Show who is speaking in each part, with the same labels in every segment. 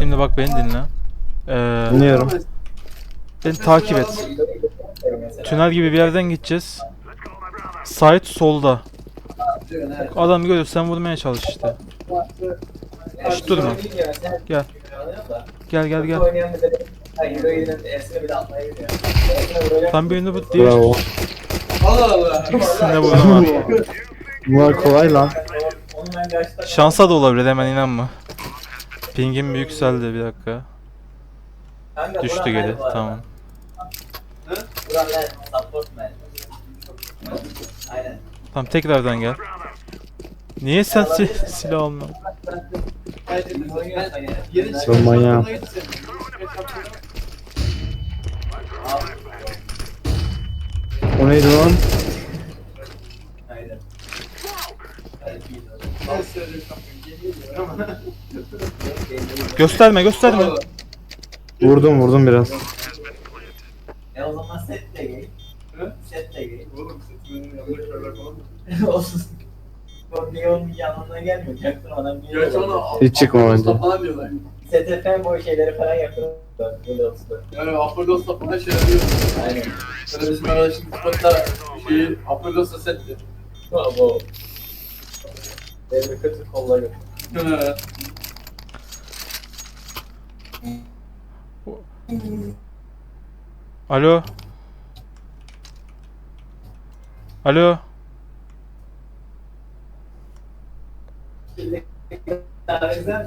Speaker 1: Şimdi bak beni dinle. Ee,
Speaker 2: Dinliyorum.
Speaker 1: beni takip et. Tünel gibi bir yerden gideceğiz. Sait solda. Adam görürsen vurmaya çalış işte. Hiç durma. Gel. Gel gel gel. Tam birini bu diğer
Speaker 2: Bravo.
Speaker 3: Allah Allah.
Speaker 1: ikisinde vurdum abi.
Speaker 2: Bunlar kolay lan.
Speaker 1: Şansa da olabilir hemen inanma. Pingim yükseldi bir dakika. Düştü geri tamam.
Speaker 4: Aynen.
Speaker 1: Tamam tekrardan gel. Niye sen si silah almıyorsun?
Speaker 2: Ben manyağım. O neydi lan?
Speaker 4: Aynen.
Speaker 1: Gösterme gösterme.
Speaker 2: Vurdum vurdum biraz.
Speaker 4: E o zaman set de. Set.
Speaker 3: Oğlum.
Speaker 4: Olsun. O Leon'un yanına gelmiyor.
Speaker 3: Gerçi ona
Speaker 2: Hiç çıkma bence.
Speaker 3: falan diyorlar.
Speaker 4: STF boy şeyleri falan yapıyor. Böyle olsun.
Speaker 3: Yani Apollo's'la falan şey yapıyor.
Speaker 4: Aynen.
Speaker 3: Böyle bizim arkadaşım Discord'da şeyi Apollo's'la setti.
Speaker 4: Bravo. Kötü kollarım.
Speaker 3: He.
Speaker 1: Alo. Alo.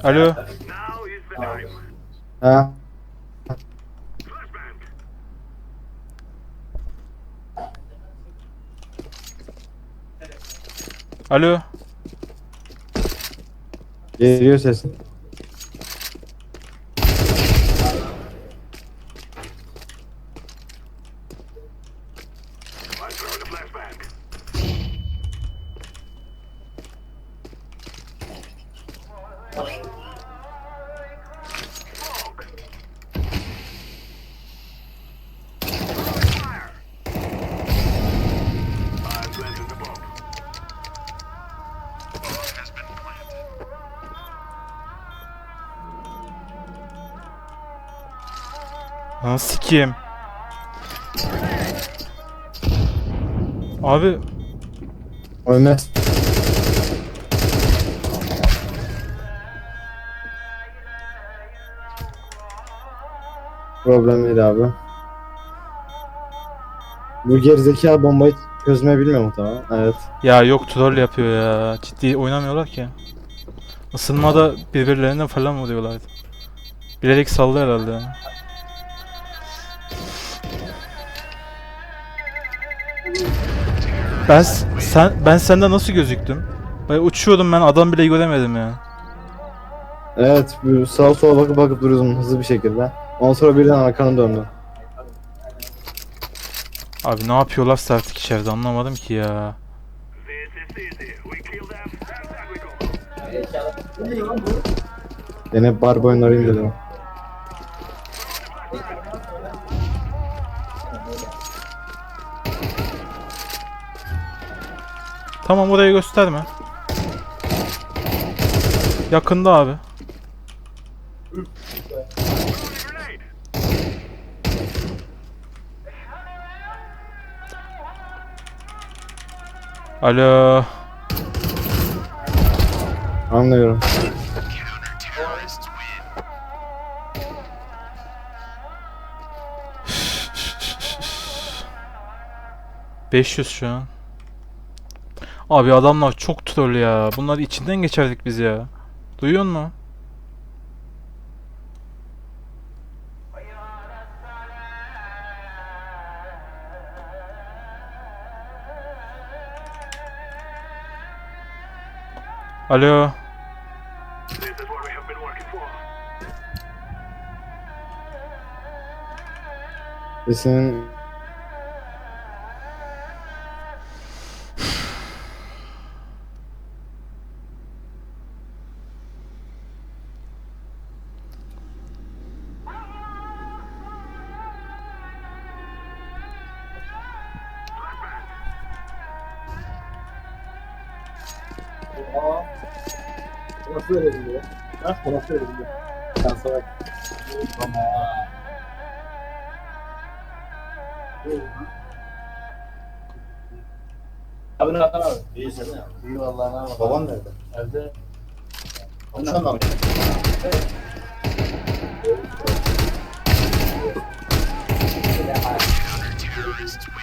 Speaker 1: Alo.
Speaker 2: Ha?
Speaker 1: Alo.
Speaker 2: Geliyor sesin.
Speaker 1: Lan sikeyim. Abi
Speaker 2: Ölmez. Problem değil abi. Bu gerizekalı bombayı çözmeyi bilmiyor muhtemelen. Evet.
Speaker 1: ya yok troll yapıyor ya. Ciddi oynamıyorlar ki. Isınmada birbirlerine falan vuruyorlardı. Bilerek saldı herhalde. Ben sen ben senden nasıl gözüktüm? Ben uçuyordum ben adam bile göremedim ya.
Speaker 2: Evet, bu sağa sola bakıp bakıp duruyordum hızlı bir şekilde. Ondan sonra birden arkanı döndü.
Speaker 1: Abi ne yapıyorlar artık içeride anlamadım ki ya.
Speaker 2: Yine barba oyunları indirdim.
Speaker 1: Tamam orayı gösterme. Yakında abi. Alo.
Speaker 2: Anlıyorum.
Speaker 1: ...500 şu an. Abi adamlar çok troll ya. Bunlar içinden geçerdik biz ya. Duyuyor musun? Alo.
Speaker 2: Sesinin
Speaker 3: Nasıl öyle diyor? Ha? Nasıl öyle diyor?
Speaker 2: Şansa bak.
Speaker 3: Abi ne yapar abi? İyi sen ne İyi vallahi ne yapar?
Speaker 2: Baban nerede?
Speaker 3: Evde.
Speaker 2: Konuşan da mı?
Speaker 4: O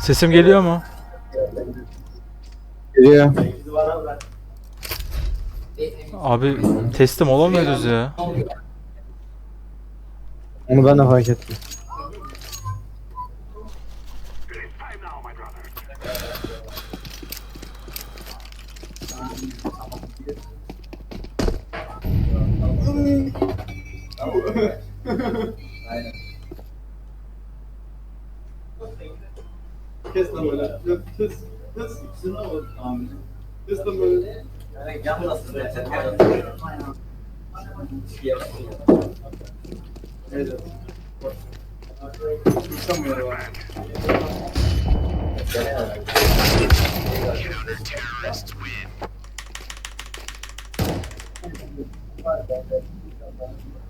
Speaker 1: Sesim geliyor mu?
Speaker 2: Geliyor.
Speaker 1: Abi teslim olamıyoruz ya.
Speaker 2: Onu ben de fark ettim.
Speaker 3: Kes lan böyle. Kes. Kes. Bak abi. Kes lan böyle. Evet.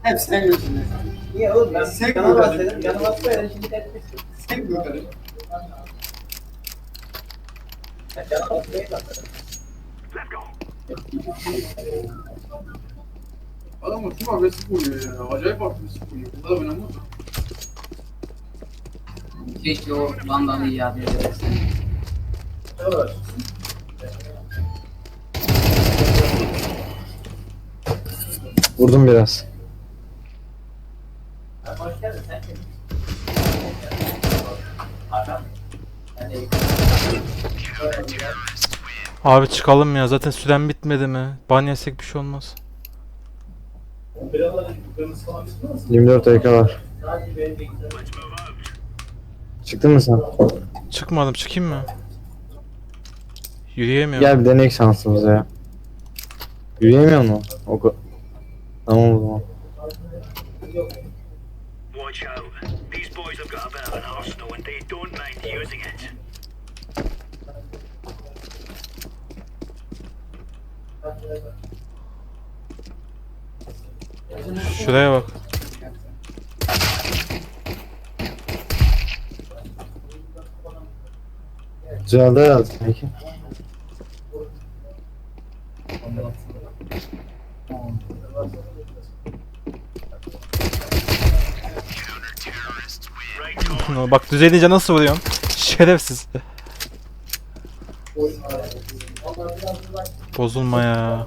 Speaker 3: Hep sen yüzünden.
Speaker 4: Niye oğlum ben
Speaker 3: Sen
Speaker 4: yana bahsedelim. Yana bahsedelim şimdi tepkisi.
Speaker 3: Sen
Speaker 4: yana bahsedeyim zaten.
Speaker 3: Adam çok agresif oynuyor ya. Acayip agresif oynuyor. Bu da önemli.
Speaker 5: Keşke o bandanı iade edersin.
Speaker 2: Vurdum biraz.
Speaker 4: Ben hoş
Speaker 1: Abi çıkalım ya zaten süren bitmedi mi? Ban yesek bir şey olmaz.
Speaker 2: 24 dakika var. Çıktın mı sen?
Speaker 1: Çıkmadım çıkayım mı? Yürüyemiyorum.
Speaker 2: Gel bir deneyek şansımızı ya. Yürüyemiyor mu? O ka- Tamam o zaman.
Speaker 6: Watch out. These boys have got a bit of an arsenal and they don't mind using it.
Speaker 1: Şuraya bak.
Speaker 2: Düzeldi herhalde sanki.
Speaker 1: Bak düzelince nasıl vuruyorum? Şerefsiz. Bozulma ya.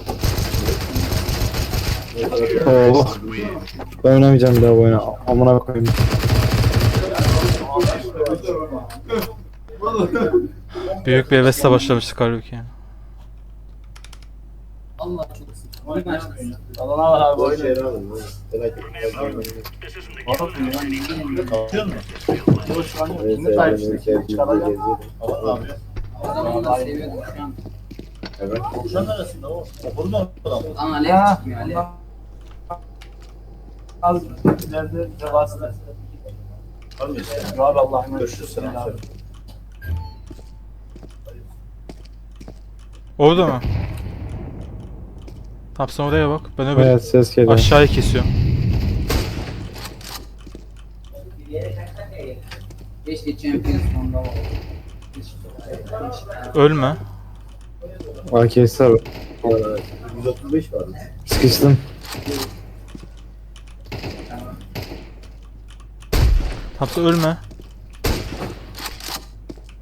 Speaker 2: Oo. Ben oynamayacağım bir daha bu oyunu. Amına koyayım.
Speaker 1: Büyük bir hevesle başlamıştık halbuki.
Speaker 5: Allah çok
Speaker 3: var abi oyunu.
Speaker 6: This isn't the
Speaker 5: Oğlum ya, ne bileyim.
Speaker 3: Boş lan yok. Şimdi sahip çıkacağım. Çıkaracağım. Abi.
Speaker 5: O zaman da seviyorduk şu an.
Speaker 2: Evet.
Speaker 3: Kuşan arasında o. Okulun ortada.
Speaker 5: Lan alev çıkmıyor alev.
Speaker 3: Az nerede cevabı Abi Allah'ım görüşürüz abi.
Speaker 1: Orada mı? Tamam sen oraya bak. Ben öbür
Speaker 2: Evet ses geliyor.
Speaker 1: aşağıya kesiyorum.
Speaker 5: Keşke Champions League'da oldu.
Speaker 1: Ölme.
Speaker 2: AKS'e var.
Speaker 3: 135 var.
Speaker 2: Sıkıştım.
Speaker 1: Sen ölme.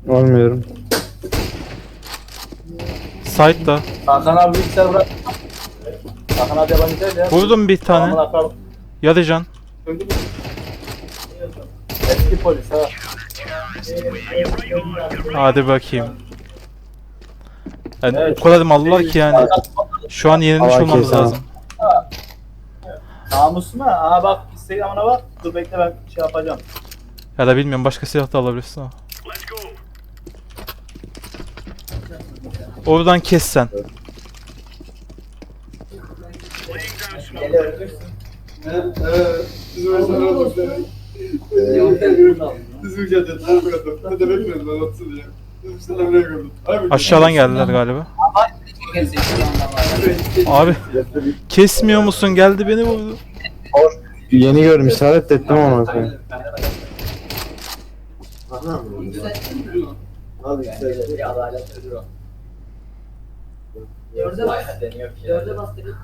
Speaker 2: Olmuyorum.
Speaker 1: Side'da.
Speaker 3: Hakan abi bilgisayar bırak. Hakan abi yalan güzel ya.
Speaker 1: Vurdum bir tane.
Speaker 3: Hakan.
Speaker 1: Yarıcan.
Speaker 3: Eski polis ha.
Speaker 1: Hadi bakayım. Yani
Speaker 3: Evet.
Speaker 1: o kadar mallar ki yani. Şu an yenilmiş
Speaker 2: Allah
Speaker 1: olmamız
Speaker 2: kesin.
Speaker 1: lazım.
Speaker 3: Namusuna. Aa bak Instagram'ına bak. Dur bekle ben şey yapacağım.
Speaker 1: Ya da bilmiyorum başka silah da alabilirsin ama. Oradan kes sen. Aşağıdan geldiler galiba. Abi kesmiyor musun? Geldi beni vurdu.
Speaker 2: Yeni gördüm işaret ettim ama koyayım.
Speaker 4: Bir adalet ödür o. Dörde bas. Dörde bas dedik.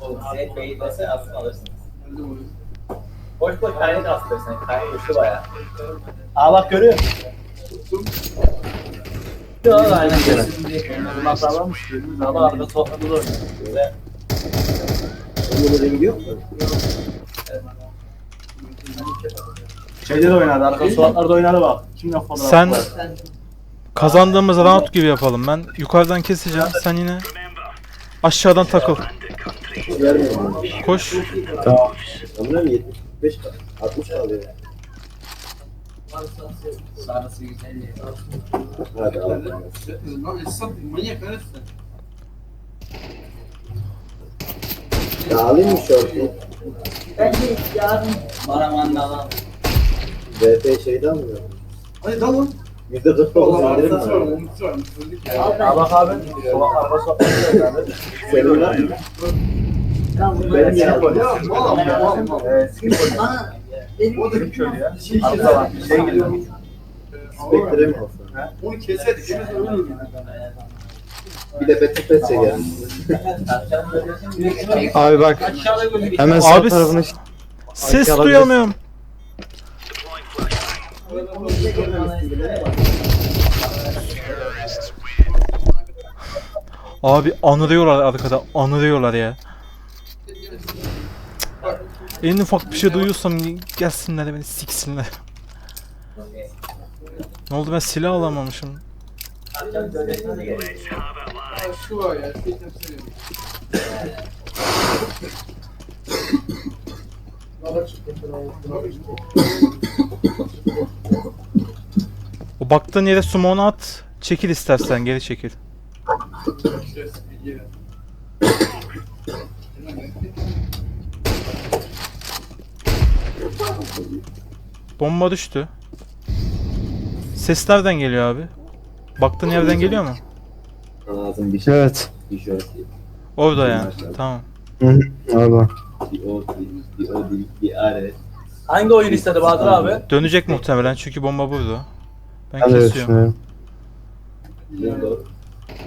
Speaker 4: Oğlum Zeyt Bey'i dese aslında alırsınız. Boş boş kaynak aslında sen. Kaynak uçtu baya.
Speaker 3: Aa bak görüyor musun? Ya aynen.
Speaker 5: Şimdi
Speaker 3: Bunlar sağlamış. Gözümüz ama arada sohbeti de oynuyor. Ve Şeyde de oynadı, arka sokaklarda oynadı bak. Kimle fotoğraf
Speaker 1: Sen
Speaker 3: var?
Speaker 1: kazandığımız round gibi yapalım. Ben yukarıdan keseceğim. Sen yine aşağıdan takıl. Koş.
Speaker 2: Tamam.
Speaker 5: sarısı güzel ya.
Speaker 2: Alayım mı şortu?
Speaker 4: Bence yarın
Speaker 5: Baraman da lan.
Speaker 2: BP şeyden mi?
Speaker 7: Hadi tamam.
Speaker 2: Yüzde kırk
Speaker 7: Allah'ım
Speaker 2: indirim
Speaker 7: var,
Speaker 2: var.
Speaker 7: var, var.
Speaker 4: al
Speaker 3: Aa bak abi, sokak arka sokaklarda oynadı.
Speaker 2: Senin var mı?
Speaker 4: ben.
Speaker 3: Benim yeni polis.
Speaker 7: Ya, valla, valla.
Speaker 3: Polis.
Speaker 4: Bana benim
Speaker 3: O da bir köylü ya. Arka var, şey geliyor.
Speaker 2: Spektre mi olsun?
Speaker 7: Onu kesedik. Şimdi ölürüm.
Speaker 2: Bir de Betty Pet çeker.
Speaker 5: Şey,
Speaker 2: Abi bak hemen sağ
Speaker 1: Abi,
Speaker 2: tarafını
Speaker 1: Ses duyamıyorum. Abi anırıyorlar arkada. Anırıyorlar ya. En ufak bir şey duyuyorsam gelsinler beni siksinler. Ne oldu ben silah alamamışım. O baktığın yere sumonu at. Çekil istersen geri çekil. Bomba düştü. Ses nereden geliyor abi? Baktığın yerden geliyor mu?
Speaker 8: Lazım bir şey.
Speaker 2: Evet.
Speaker 8: Şort.
Speaker 1: Orada yani. Tamam.
Speaker 2: Orada.
Speaker 8: Bir o değil, bir o değil, bir are.
Speaker 3: Hangi oyun istedi Bahadır abi?
Speaker 1: Dönecek muhtemelen çünkü bomba burada. Ben
Speaker 2: öyle
Speaker 1: kesiyorum.
Speaker 8: Lindo.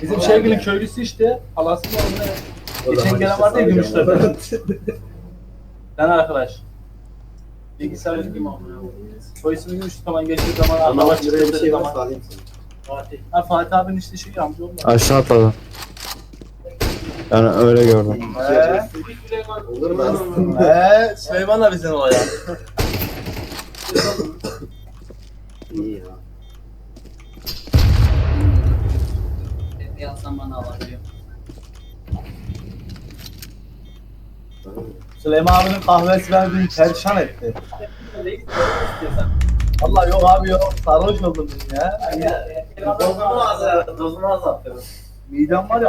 Speaker 3: Bizim sevgili köylüsü işte. Alasın orada.
Speaker 8: O
Speaker 3: Geçen gelen vardı ya Gümüştepe. Lan arkadaş. Bilgisayar gibi ama. Soy ismi Gümüş zaman geçtiği zaman çıktı
Speaker 8: şey
Speaker 3: zaman. Fatih. Ha Fatih abinin işte şey amca olmadı.
Speaker 2: Aşağı atladı. Yani öyle gördüm.
Speaker 3: Eee?
Speaker 8: Olur mu aslında?
Speaker 3: Eee? Süleyman da bizden o ya.
Speaker 8: İyi ya.
Speaker 5: Tepeye alsam bana alabiliyor.
Speaker 3: Süleyman abinin kahvesi beni perişan etti. Allah yok abi yok. Sarhoş oldum ben ya. Dozunu az, dozunu azalttım. Midem var ya